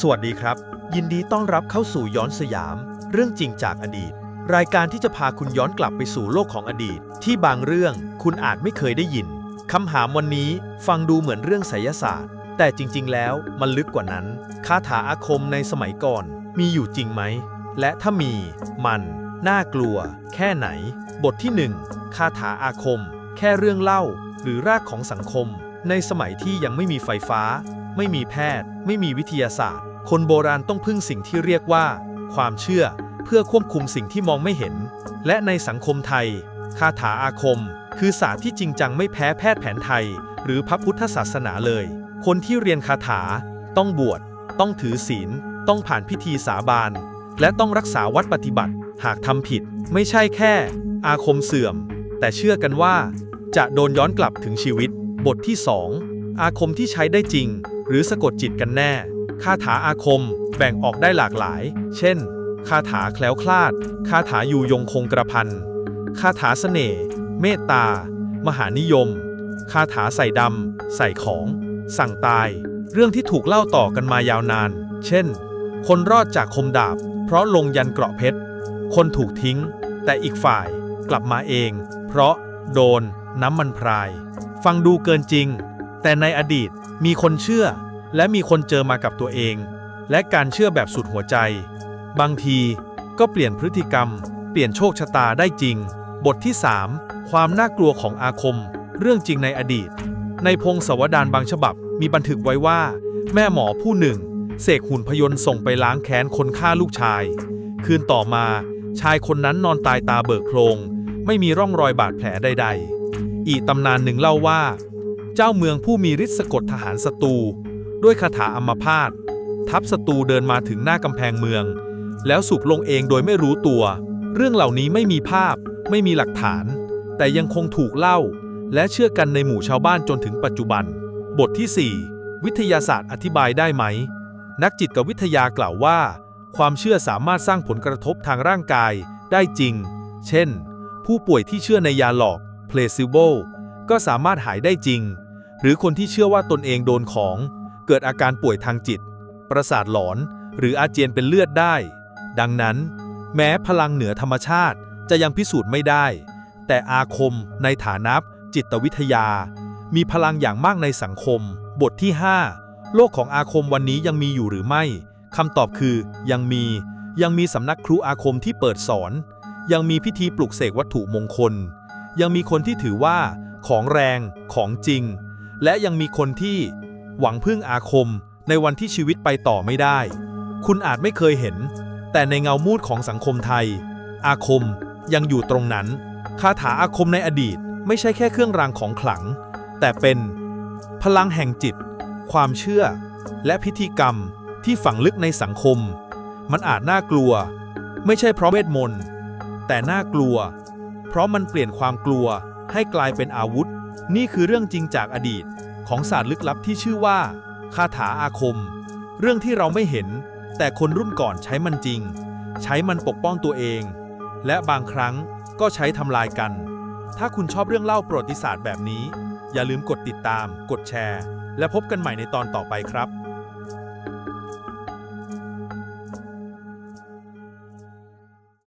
สวัสดีครับ ยินดีต้อนรับเข้าสู่ย้อนสยาม เรื่องจริงจากอดีต รายการที่จะพาคุณย้อนกลับไปสู่โลกของอดีต ที่บางเรื่องคุณอาจไม่เคยได้ยินคำถามวันนี้ฟังดูเหมือนเรื่องไสยศาสตร์ แต่จริง ๆ แล้วมันลึกกว่านั้นคาถาอาคมในสมัยก่อน มีอยู่จริงไหม และถ้ามีมันน่ากลัว แค่ไหน บทที่หนึ่งคาถาอาคม แค่เรื่องเล่า หรือรากของสังคม ในสมัยที่ยังไม่มีไฟฟ้า ไม่มีแพทย์ ไม่มีวิทยาศาสตร์ คนโบราณต้องพึ่งสิ่งที่เรียกว่า ความเชื่อ เพื่อควบคุมสิ่งที่มองไม่เห็น และในสังคมไทย คาถาอาคม คือศาสตร์ที่จริงจังไม่แพ้แพทย์แผนไทย หรือพระพุทธศาสนาเลย คนที่เรียนคาถา ต้องบวช ต้องถือศีล ต้องผ่านพิธีสาบาน และต้องรักษาวัดปฏิบัติ หากทำผิด ไม่ใช่แค่ อาคมเสื่อม แต่เชื่อกันว่า จะโดนย้อนกลับถึงชีวิต บทที่ 2 อาคมที่ใช้ได้จริง หรือสะกดจิตกันแน่ คาถาอาคม แบ่งออกได้หลากหลาย เช่น คาถาแคล้วคลาด คาถาอยู่ยงคงกระพัน คาถาเสน่ห์ เมตตา มหานิยม คาถาใส่ดำ ใส่ของ สั่งตาย เรื่องที่ถูกเล่าต่อกันมายาวนาน เช่น คนรอดจากคมดาบ เพราะลงยันเกราะเพชร คนถูกทิ้ง แต่อีกฝ่ายกลับมาเอง เพราะ โดน น้ำมันพราย ฟังดูเกินจริง แต่ในอดีต มีคนเชื่อ และมีคนเจอมากับตัวเอง และการเชื่อแบบสุดหัวใจ บางทีก็เปลี่ยนพฤติกรรม เปลี่ยนโชคชะตาได้จริง บทที่ 3 ความน่ากลัวของอาคม เรื่องจริงในอดีต ในพงศาวดารบางฉบับมีบันทึกไว้ว่า แม่หมอผู้หนึ่ง เสกหุ่นพยนต์ส่งไปล้างแค้นคนฆ่าลูกชาย คืนต่อมาชายคนนั้นนอนตายตาเบิกโพลงไม่มีร่องรอยบาดแผลใด ๆ อีกตำนานหนึ่งเล่าว่า เจ้าเมืองผู้มีฤทธิ์สะกดทหารศัตรูด้วยคาถาอัมพาตทัพศัตรูเดินมาถึงหน้ากำแพงเมือง แล้วสูบลงเองโดยไม่รู้ตัว เรื่องเหล่านี้ไม่มีภาพ ไม่มีหลักฐาน แต่ยังคงถูกเล่า และเชื่อกันในหมู่ชาวบ้านจนถึงปัจจุบัน บทที่ 4 วิทยาศาสตร์อธิบายได้ไหม นักจิตวิทยากล่าวว่า ความเชื่อสามารถสร้างผลกระทบทางร่างกายได้จริง เช่น ผู้ป่วยที่เชื่อในยาหลอก placebo ก็สามารถหายได้จริง หรือคนที่เชื่อว่าตนเองโดนของ เกิดอาการป่วยทางจิต ประสาทหลอน หรืออาเจียนเป็นเลือดได้ ดังนั้น แม้พลังเหนือธรรมชาติจะยังพิสูจน์ไม่ได้ แต่อาคมในฐานะจิตวิทยา มีพลังอย่างมากในสังคม บทที่ 5 โลกของอาคมวันนี้ยังมีอยู่หรือไม่คำตอบคือยังมี ยังมีสำนักครูอาคมที่เปิดสอน ยังมีพิธีปลุกเสกวัตถุมงคล ยังมีคนที่ถือว่า ของแรง ของจริง และยังมีคนที่หวังพึ่งอาคมในวันที่ชีวิตไปต่อไม่ได้ คุณอาจไม่เคยเห็น แต่ในเงามูดของสังคมไทย อาคมยังอยู่ตรงนั้น คาถาอาคมในอดีตไม่ใช่แค่เครื่องรางของขลัง แต่เป็น พลังแห่งจิต ความเชื่อ และพิธีกรรมที่ฝังลึกในสังคม มันอาจน่ากลัว ไม่ใช่เพราะเวทมนต์ แต่น่ากลัว เพราะมันเปลี่ยนความกลัว ให้กลายเป็นอาวุธ นี่คือเรื่องจริงจากอดีตของศาสตร์ลึกลับที่ชื่อว่าคาถาอาคม เรื่องที่เราไม่เห็น แต่คนรุ่นก่อนใช้มันจริง ใช้มันปกป้องตัวเอง และบางครั้งก็ใช้ทำลายกัน ถ้าคุณชอบเรื่องเล่าประวัติศาสตร์แบบนี้ อย่าลืมกดติดตาม กดแชร์ และพบกันใหม่ในตอนต่อไปครับ